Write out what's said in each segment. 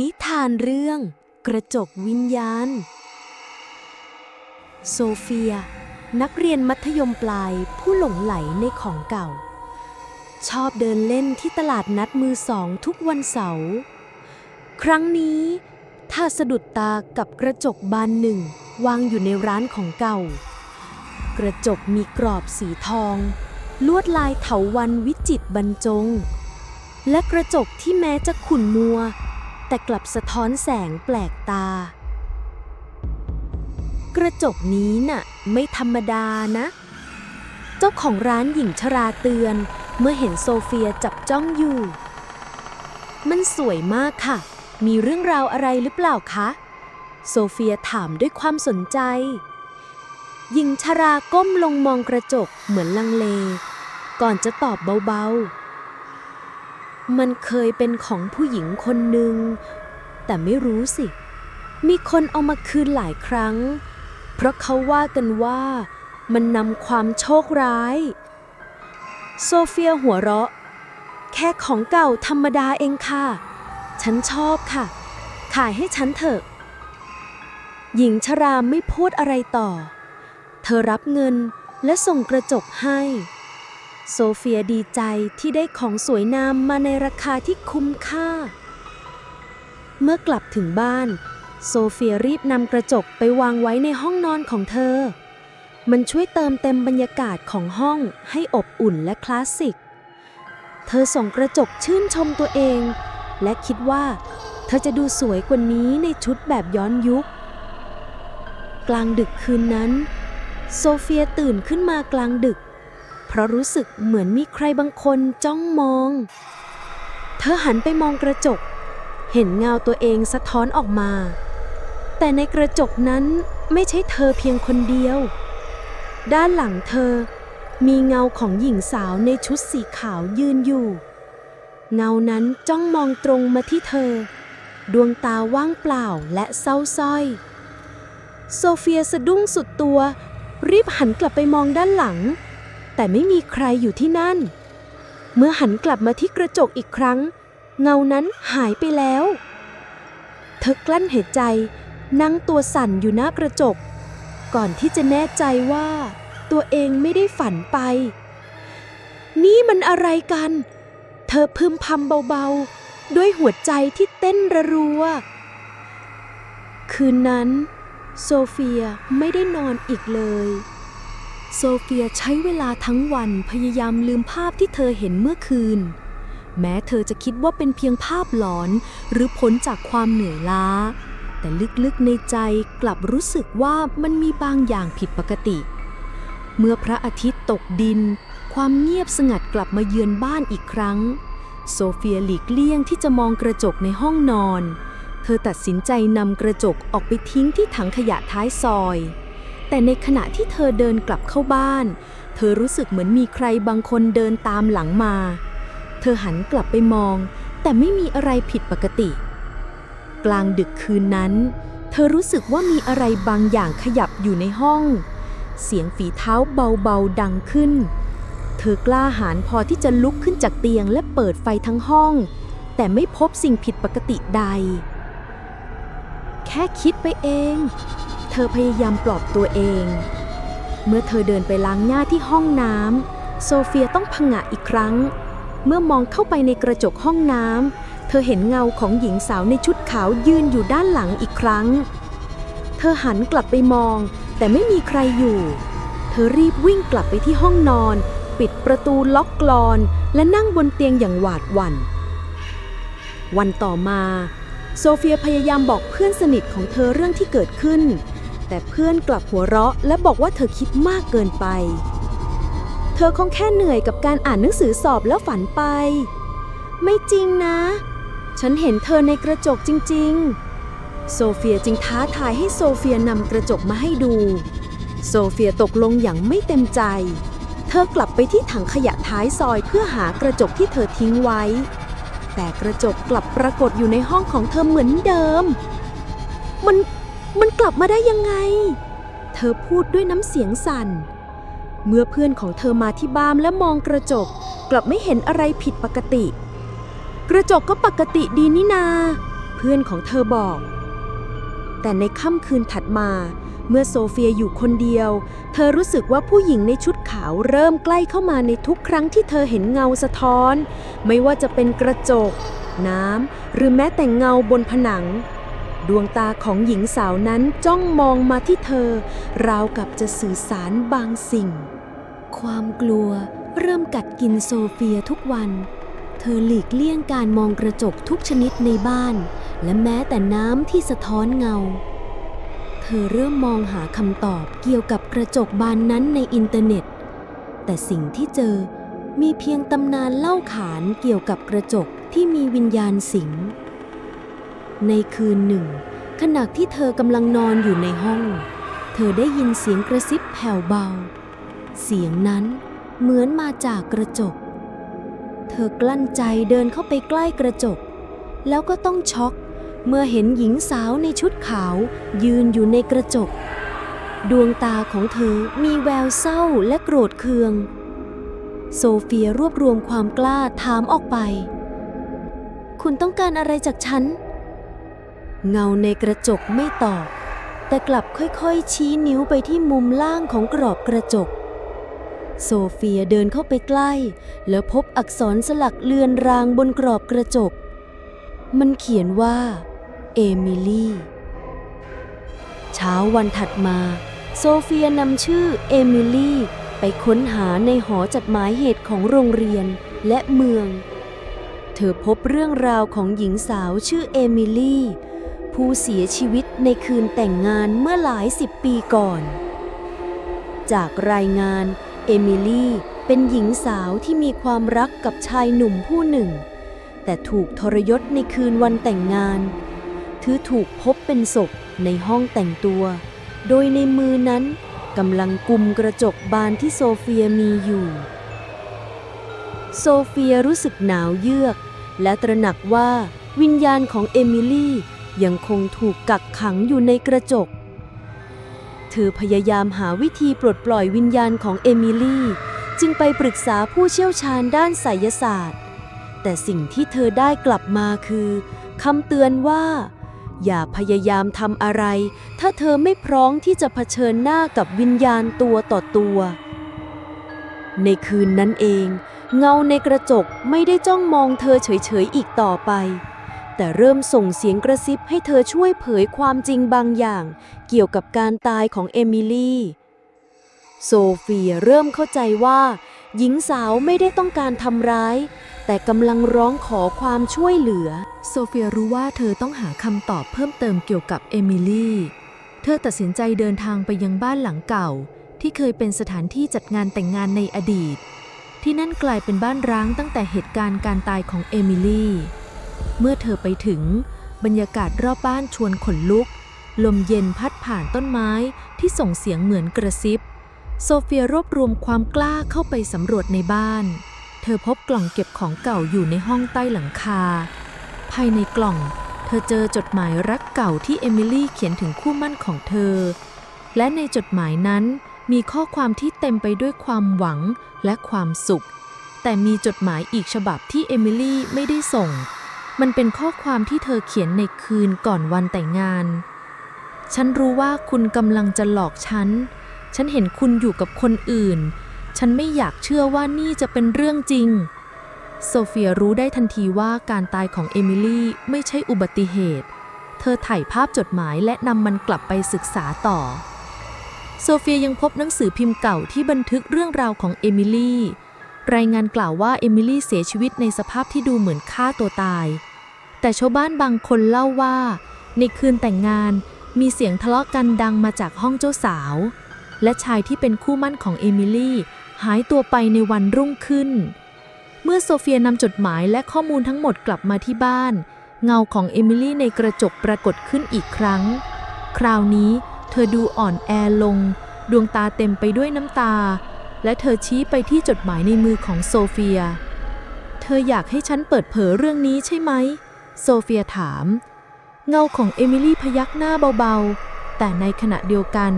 นิทานเรื่อง กระจกวิญญาณ โซเฟีย นักเรียนมัธยมปลายผู้หลงไหลในของเก่า ชอบเดินเล่นที่ตลาดนัดมือสองทุกวันเสาร์ ครั้งนี้ถ้าสะดุดตากับกระจกบานหนึ่งวางอยู่ในร้านของเก่า กระจกมีกรอบสีทอง ลวดลายเถาวันวิจิตรบรรจง และกระจกที่แม้จะขุ่นมัว แต่กลับสะท้อนแสงแปลกตา กระจกนี้น่ะ ไม่ธรรมดานะ เจ้าของร้านหญิงชราเตือน เมื่อเห็นโซเฟียจับจ้องอยู่ มันสวยมากค่ะ มีเรื่องราวอะไรหรือเปล่าคะ โซเฟียถามด้วยความสนใจ หญิงชราก้มลงมองกระจกเหมือนลังเล ก่อนจะตอบเบาๆ มันเคยเป็นของผู้หญิงคนหนึ่ง แต่ไม่รู้สิ มีคนเอามาคืนหลายครั้ง เพราะเขาว่ากันว่ามันนำความโชคร้าย โซเฟียหัวเราะ แค่ของเก่าธรรมดาเองค่ะ ฉันชอบค่ะ ขายให้ฉันเถอะ หญิงชราไม่พูดอะไรต่อ เธอรับเงินและส่งกระจกให้ โซเฟียดีใจที่ได้ของสวยงามมาในราคาที่คุ้มค่า เมื่อกลับถึงบ้าน โซเฟียรีบนำกระจกไปวางไว้ในห้องนอนของเธอ มันช่วยเติมเต็มบรรยากาศของห้องให้อบอุ่นและคลาสสิก เธอส่องกระจกชื่นชมตัวเอง และคิดว่า เธอจะดูสวยกว่านี้ในชุดแบบย้อนยุค กลางดึกคืนนั้น โซเฟียตื่นขึ้นมากลางดึก เพราะรู้สึกเหมือนมีใครบางคนจ้องมอง เธอหันไปมองกระจก เห็นเงาตัวเองสะท้อนออกมา แต่ในกระจกนั้นไม่ใช่เธอเพียงคนเดียว ด้านหลังเธอมีเงาของหญิงสาวในชุดสีขาวยืนอยู่ เงานั้นจ้องมองตรงมาที่เธอ ดวงตาว่างเปล่าและเศร้าสร้อย โซเฟียสะดุ้งสุดตัว รีบหันกลับไปมองด้านหลัง แต่ไม่มีใครอยู่ที่นั่น เมื่อหันกลับมาที่กระจกอีกครั้ง เงานั้นหายไปแล้ว เธอกลั้นหายใจ นั่งตัวสั่นอยู่หน้ากระจก ก่อนที่จะแน่ใจว่า ตัวเองไม่ได้ฝันไป นี่มันอะไรกัน เธอพึมพำเบาๆ ด้วยหัวใจที่เต้นระรัว คืนนั้น โซเฟียไม่ได้นอนอีกเลย โซเฟียใช้เวลาทั้งวันพยายามลืมภาพที่เธอเห็นเมื่อคืน แม้เธอจะคิดว่าเป็นเพียงภาพหลอน หรือผลจากความเหนื่อยล้า แต่ลึกๆในใจกลับรู้สึกว่ามันมีบางอย่างผิดปกติ เมื่อพระอาทิตย์ตกดิน ความเงียบสงัดกลับมาเยือนบ้านอีกครั้ง โซเฟียหลีกเลี่ยงที่จะมองกระจกในห้องนอน เธอตัดสินใจนำกระจกออกไปทิ้งที่ถังขยะท้ายซอย แต่ในขณะที่เธอเดินกลับเข้าบ้าน เธอรู้สึกเหมือนมีใครบางคนเดินตามหลังมา เธอหันกลับไปมอง แต่ไม่มีอะไรผิดปกติ กลางดึกคืนนั้น เธอรู้สึกว่ามีอะไรบางอย่างขยับอยู่ในห้อง เสียงฝีเท้าเบาๆดังขึ้น เธอกล้าหาญพอที่จะลุกขึ้นจากเตียงและเปิดไฟทั้งห้อง แต่ไม่พบสิ่งผิดปกติใด แค่คิดไปเอง เธอพยายามปลอบตัวเอง เมื่อเธอเดินไปล้างหน้าที่ห้องน้ำโซเฟียต้องผงะอีกครั้ง เมื่อมองเข้าไปในกระจกห้องน้ำเธอเห็นเงาของหญิงสาวในชุดขาวยืนอยู่ด้านหลังอีกครั้ง เธอหันกลับไปมอง แต่ไม่มีใครอยู่ เธอรีบวิ่งกลับไปที่ห้องนอน ปิดประตูล็อกกลอน และนั่งบนเตียงอย่างหวาดหวัน่น วันต่อมาโซเฟียพยายามบอกเพื่อนสนิทของเธอเรื่องที่เกิดขึ้น แต่เพื่อนกลับหัวเราะ และบอกว่าเธอคิดมากเกินไป เธอคงแค่เหนื่อยกับการอ่านหนังสือสอบแล้วฝันไป ไม่จริงนะ ฉันเห็นเธอในกระจกจริง ๆ โซเฟียจึงท้าทายให้โซเฟียนำกระจกมาให้ดู โซเฟียตกลงอย่างไม่เต็มใจ เธอกลับไปที่ถังขยะท้ายซอยเพื่อหากระจกที่เธอทิ้งไว้ แต่กระจกกลับปรากฏอยู่ในห้องของเธอเหมือนเดิมมัน มันกลับมาได้ยังไง เธอพูดด้วยน้ำเสียงสั่น เมื่อเพื่อนของเธอมาที่บ้านและมองกระจก กลับไม่เห็นอะไรผิดปกติ กระจกก็ปกติดีนี่นา เพื่อนของเธอบอก แต่ในค่ำคืนถัดมา เมื่อโซเฟียอยู่คนเดียว เธอรู้สึกว่าผู้หญิงในชุดขาวเริ่มใกล้เข้ามาในทุกครั้งที่เธอเห็นเงาสะท้อน ไม่ว่าจะเป็นกระจก น้ำหรือแม้แต่เงาบนผนัง ดวงตาของหญิงสาวนั้นจ้องมองมาที่เธอ ราวกับจะสื่อสารบางสิ่ง ความกลัวเริ่มกัดกินโซเฟียทุกวัน เธอหลีกเลี่ยงการมองกระจกทุกชนิดในบ้าน และแม้แต่น้ำที่สะท้อนเงา เธอเริ่มมองหาคำตอบเกี่ยวกับกระจกบานนั้นในอินเทอร์เน็ต แต่สิ่งที่เจอมีเพียงตำนานเล่าขานเกี่ยวกับกระจกที่มีวิญญาณสิง ในคืนหนึ่ง ขณะที่เธอกำลังนอนอยู่ในห้อง เธอได้ยินเสียงกระซิบแผ่วเบา เสียงนั้นเหมือนมาจากกระจก เธอกลั้นใจเดินเข้าไปใกล้กระจก แล้วก็ต้องช็อกเมื่อเห็นหญิงสาวในชุดขาวยืนอยู่ในกระจก ดวงตาของเธอมีแววเศร้าและโกรธเคือง โซเฟียรวบรวมความกล้าถามออกไป คุณต้องการอะไรจากฉัน เงาในกระจกไม่ตอบ แต่กลับค่อยๆ ชี้นิ้วไปที่มุมล่างของกรอบกระจก โซเฟียเดินเข้าไปใกล้ แล้วพบอักษรสลักเลือนรางบนกรอบกระจก มันเขียนว่า เอมิลี่ เช้าวันถัดมา โซเฟียนำชื่อเอมิลี่ไปค้นหาในหอจดหมายเหตุของโรงเรียนและเมือง เธอพบเรื่องราวของหญิงสาวชื่อเอมิลี่ ผู้เสียชีวิตในคืนแต่งงานเมื่อหลายสิบปีก่อน จากรายงาน เอมิลี่เป็นหญิงสาวที่มีความรักกับชายหนุ่มผู้หนึ่ง แต่ถูกทรยศในคืนวันแต่งงานเธอถูกพบเป็นศพในห้องแต่งตัว โดยในมือนั้นกำลังกุมกระจกบานที่โซเฟียมีอยู่ โซเฟียรู้สึกหนาวเยือก และตระหนักว่าวิญญาณของเอมิลี่ ยังคงถูกกักขังอยู่ในกระจก เธอพยายามหาวิธีปลดปล่อยวิญญาณของเอมิลี่ จึงไปปรึกษาผู้เชี่ยวชาญด้านไสยศาสตร์ แต่สิ่งที่เธอได้กลับมาคือคำเตือนว่า อย่าพยายามทำอะไร ถ้าเธอไม่พร้อมที่จะเผชิญหน้ากับวิญญาณตัวต่อตัว ในคืนนั้นเอง เงาในกระจกไม่ได้จ้องมองเธอเฉยๆอีกต่อไป แต่เริ่มส่งเสียงกระซิบให้เธอช่วยเผยความจริงบางอย่าง เกี่ยวกับการตายของเอมิลี่ โซเฟียเริ่มเข้าใจว่า หญิงสาวไม่ได้ต้องการทำร้าย แต่กำลังร้องขอความช่วยเหลือ โซเฟียรู้ว่าเธอต้องหาคำตอบเพิ่มเติมเกี่ยวกับเอมิลี่ เธอตัดสินใจเดินทางไปยังบ้านหลังเก่า ที่เคยเป็นสถานที่จัดงานแต่งงานในอดีต ที่นั่นกลายเป็นบ้านร้างตั้งแต่เหตุการณ์การตายของเอมิลี่ เมื่อเธอไปถึง บรรยากาศรอบบ้านชวนขนลุก ลมเย็นพัดผ่านต้นไม้ที่ส่งเสียงเหมือนกระซิบ โซเฟียรวบรวมความกล้าเข้าไปสำรวจในบ้าน เธอพบกล่องเก็บของเก่าอยู่ในห้องใต้หลังคา ภายในกล่อง เธอเจอจดหมายรักเก่าที่เอมิลี่เขียนถึงคู่มั่นของเธอ และในจดหมายนั้นมีข้อความที่เต็มไปด้วยความหวังและความสุข แต่มีจดหมายอีกฉบับที่เอมิลี่ไม่ได้ส่ง มันเป็นข้อความที่เธอเขียนในคืนก่อนวันแต่งงาน ฉันรู้ว่าคุณกำลังจะหลอกฉัน ฉันเห็นคุณอยู่กับคนอื่น ฉันไม่อยากเชื่อว่านี่จะเป็นเรื่องจริง โซเฟียรู้ได้ทันทีว่าการตายของเอมิลี่ไม่ใช่อุบัติเหตุ เธอถ่ายภาพจดหมายและนำมันกลับไปศึกษาต่อ โซเฟียยังพบหนังสือพิมพ์เก่าที่บันทึกเรื่องราวของเอมิลี่ รายงานกล่าวว่าเอมิลี่เสียชีวิตในสภาพที่ดูเหมือนฆ่าตัวตาย แต่ชาวบ้านบางคนเล่าว่า ในคืนแต่งงานมีเสียงทะเลาะกันดังมาจากห้องเจ้าสาว และชายที่เป็นคู่มั่นของเอมิลี่หายตัวไปในวันรุ่งขึ้น เมื่อโซเฟียนำจดหมายและข้อมูลทั้งหมดกลับมาที่บ้าน เงาของเอมิลี่ในกระจกปรากฏขึ้นอีกครั้ง คราวนี้เธอดูอ่อนแอลง ดวงตาเต็มไปด้วยน้ำตา และเธอชี้ไปที่จดหมายในมือของโซเฟีย เธออยากให้ฉันเปิดเผยเรื่องนี้ใช่ไหม โซเฟียถาม เงาของเอมิลี่พยักหน้าเบาๆ แต่ในขณะเดียวกัน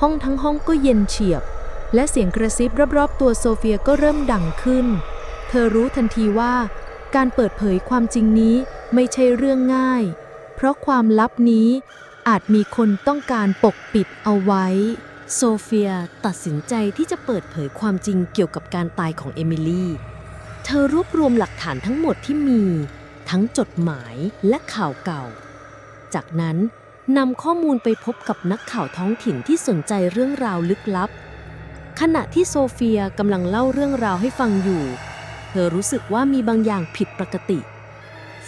ห้องทั้งห้องก็เย็นเฉียบ และเสียงกระซิบรอบๆ ตัวโซเฟียก็เริ่มดังขึ้น เธอรู้ทันทีว่า การเปิดเผยความจริงนี้ไม่ใช่เรื่องง่าย เพราะความลับนี้อาจมีคนต้องการปกปิดเอาไว้ โซเฟียตัดสินใจที่จะเปิดเผยความจริงเกี่ยวกับการตายของเอมิลี่ เธอรวบรวมหลักฐานทั้งหมดที่มี ทั้งจดหมายและข่าวเก่า จากนั้นนำข้อมูลไปพบกับนักข่าวท้องถิ่นที่สนใจเรื่องราวลึกลับ ขณะที่โซเฟียกำลังเล่าเรื่องราวให้ฟังอยู่ เธอรู้สึกว่ามีบางอย่างผิดปกติ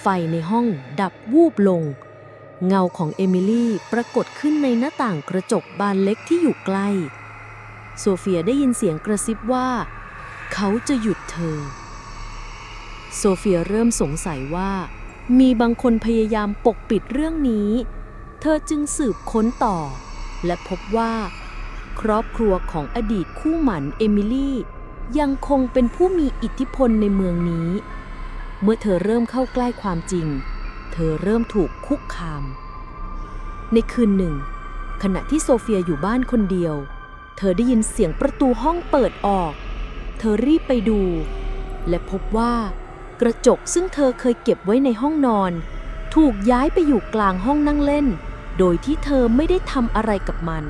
ไฟในห้องดับวูบลง เงาของเอมิลี่ปรากฏขึ้นในหน้าต่างกระจกบานเล็กที่อยู่ใกล้ โซเฟียได้ยินเสียงกระซิบว่า เขาจะหยุดเธอ โซเฟียเริ่มสงสัยว่า มีบางคนพยายามปกปิดเรื่องนี้ เธอจึงสืบค้นต่อ และพบว่า ครอบครัวของอดีตคู่หมันเอมิลี่ยังคงเป็นผู้มีอิทธิพลในเมืองนี้ เมื่อเธอเริ่มเข้าใกล้ความจริงเเธอเริ่มถูกคุกคาม ในคืนหนึ่ง ขณะที่โซเฟียอยู่บ้านคนเดียว เธอได้ยินเสียงประตูห้องเปิดออก เธอรีบไปดู และพบว่ากระจกซึ่งเธอเคยเก็บไว้ในห้องนอน ถูกย้ายไปอยู่กลางห้องนั่งเล่น โดยที่เธอไม่ได้ทำอะไรกับมัน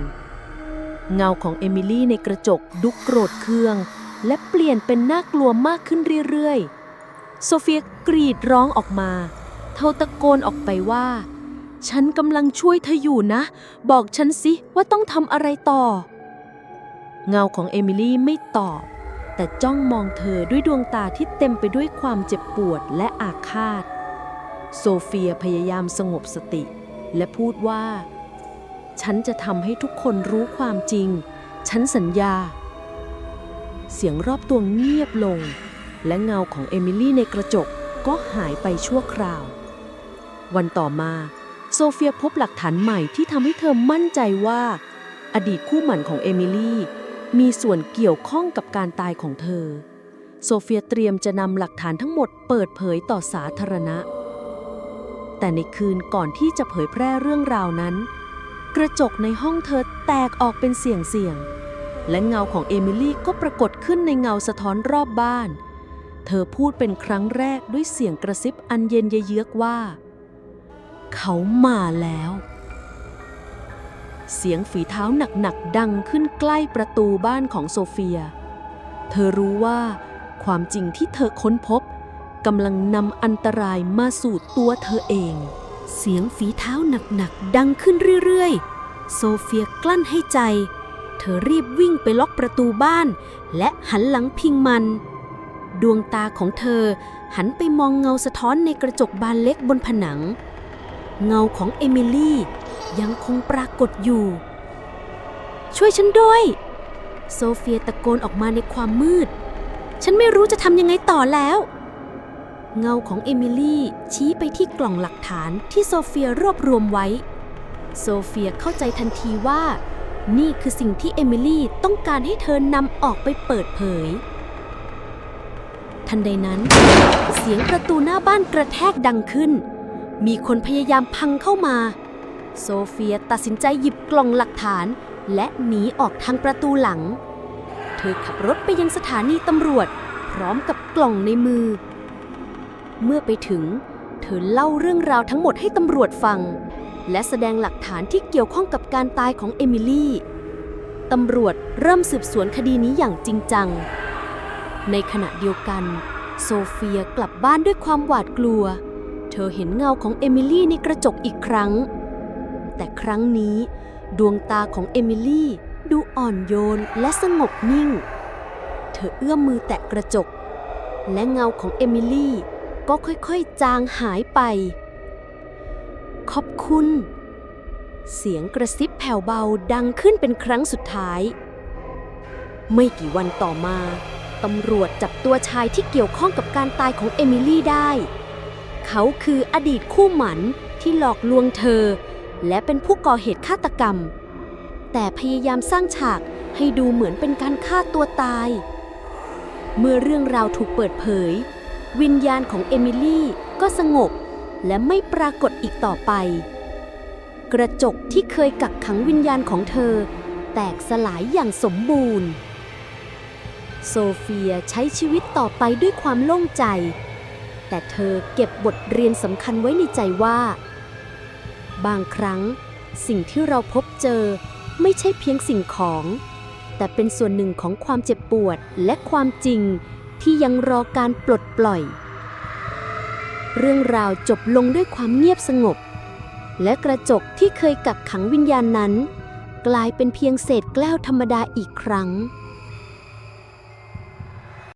เงาของเอมิลี่ในกระจกดุกโกรธเคือง และเปลี่ยนเป็นน่ากลัวมากขึ้นเรื่อยๆ โซเฟียกรีดร้องออกมา ธอตะโกนออกไปว่า ฉันกำลังช่วยเธออยู่นะ บอกฉันสิว่าต้องทำอะไรต่อ เงาของเอมิลี่ไม่ตอบ แต่จ้องมองเธอด้วยดวงตาที่เต็มไปด้วยความเจ็บปวดและอาฆาต โซเฟียพยายามสงบสติ และพูดว่า ฉันจะทำให้ทุกคนรู้ความจริง ฉันสัญญา เสียงรอบตัวเงียบลง และเงาของเอมิลี่ในกระจกก็หายไปชั่วคราว วันต่อมา โซเฟียพบหลักฐานใหม่ที่ทำให้เธอมั่นใจว่า อดีตคู่หมั่นของเอมิลี่ มีส่วนเกี่ยวข้องกับการตายของเธอ โซเฟียเตรียมจะนำหลักฐานทั้งหมดเปิดเผยต่อสาธารณะ แต่ในคืนก่อนที่จะเผยแพร่เรื่องราวนั้น กระจกในห้องเธอแตกออกเป็นเสียงๆและเงาของเอมิลี่ก็ปรากฏขึ้นในเงาสะท้อนรอบบ้าน เธอพูดเป็นครั้งแรกด้วยเสียงกระซิบอันเย็นเยือกว่า เขามาแล้ว เสียงฝีเท้าหนักๆดังขึ้นใกล้ประตูบ้านของโซเฟีย เธอรู้ว่าความจริงที่เธอค้นพบกำลังนำอันตรายมาสู่ตัวเธอเอง เสียงฝีเท้าหนักๆดังขึ้นเรื่อยๆ โซเฟียกลั้นให้ใจ เธอรีบวิ่งไปล็อกประตูบ้าน และหันหลังพิงมัน ดวงตาของเธอหันไปมองเงาสะท้อนในกระจกบานเล็กบนผนัง เงาของเอมิลี่ยังคงปรากฏอยู่ ช่วยฉันด้วย โซเฟียตะโกนออกมาในความมืด ฉันไม่รู้จะทำยังไงต่อแล้ว เงาของเอมิลี่ชี้ไปที่กล่องหลักฐานที่โซเฟียรวบรวมไว้ โซเฟียเข้าใจทันทีว่า นี่คือสิ่งที่เอมิลี่ต้องการให้เธอนำออกไปเปิดเผย ทันใดนั้น เสียงประตูหน้าบ้านกระแทกดังขึ้น มีคนพยายามพังเข้ามา โซเฟียตัดสินใจหยิบกล่องหลักฐาน และหนีออกทางประตูหลัง เธอขับรถไปยังสถานีตำรวจ พร้อมกับกล่องในมือ เมื่อไปถึง เธอเล่าเรื่องราวทั้งหมดให้ตำรวจฟัง และแสดงหลักฐานที่เกี่ยวข้องกับการตายของเอมิลี่ตำรวจเริ่มสืบสวนคดีนี้อย่างจริงจัง ในขณะเดียวกัน โซเฟียกลับบ้านด้วยความหวาดกลัว เธอเห็นเงาของเอมิลี่ในกระจกอีกครั้ง แต่ครั้งนี้ ดวงตาของเอมิลี่ดูอ่อนโยนและสงบนิ่ง เธอเอื้อมมือแตะกระจก และเงาของเอมิลี่ก็ค่อยๆ จางหายไป ขอบคุณ เสียงกระซิบแผ่วเบาดังขึ้นเป็นครั้งสุดท้าย ไม่กี่วันต่อมาตำรวจจับตัวชายที่เกี่ยวข้องกับการตายของเอมิลี่ได้ เขาคืออดีตคู่หมันที่หลอกลวงเธอ และเป็นผู้ก่อเหตุฆาตกรรม แต่พยายามสร้างฉากให้ดูเหมือนเป็นการฆ่าตัวตาย เมื่อเรื่องราวถูกเปิดเผย วิญญาณของเอมิลี่ก็สงบ และไม่ปรากฏอีกต่อไป กระจกที่เคยกักขังวิญญาณของเธอ แตกสลายอย่างสมบูรณ์ โซเฟียใช้ชีวิตต่อไปด้วยความโล่งใจ แต่เธอเก็บบทเรียนสำคัญไว้ในใจว่า บางครั้งสิ่งที่เราพบเจอไม่ใช่เพียงสิ่งของ แต่เป็นส่วนหนึ่งของความเจ็บปวดและความจริงที่ยังรอการปลดปล่อย เรื่องราวจบลงด้วยความเงียบสงบ และกระจกที่เคยกักขังวิญญาณนั้น กลายเป็นเพียงเศษแก้วธรรมดาอีกครั้ง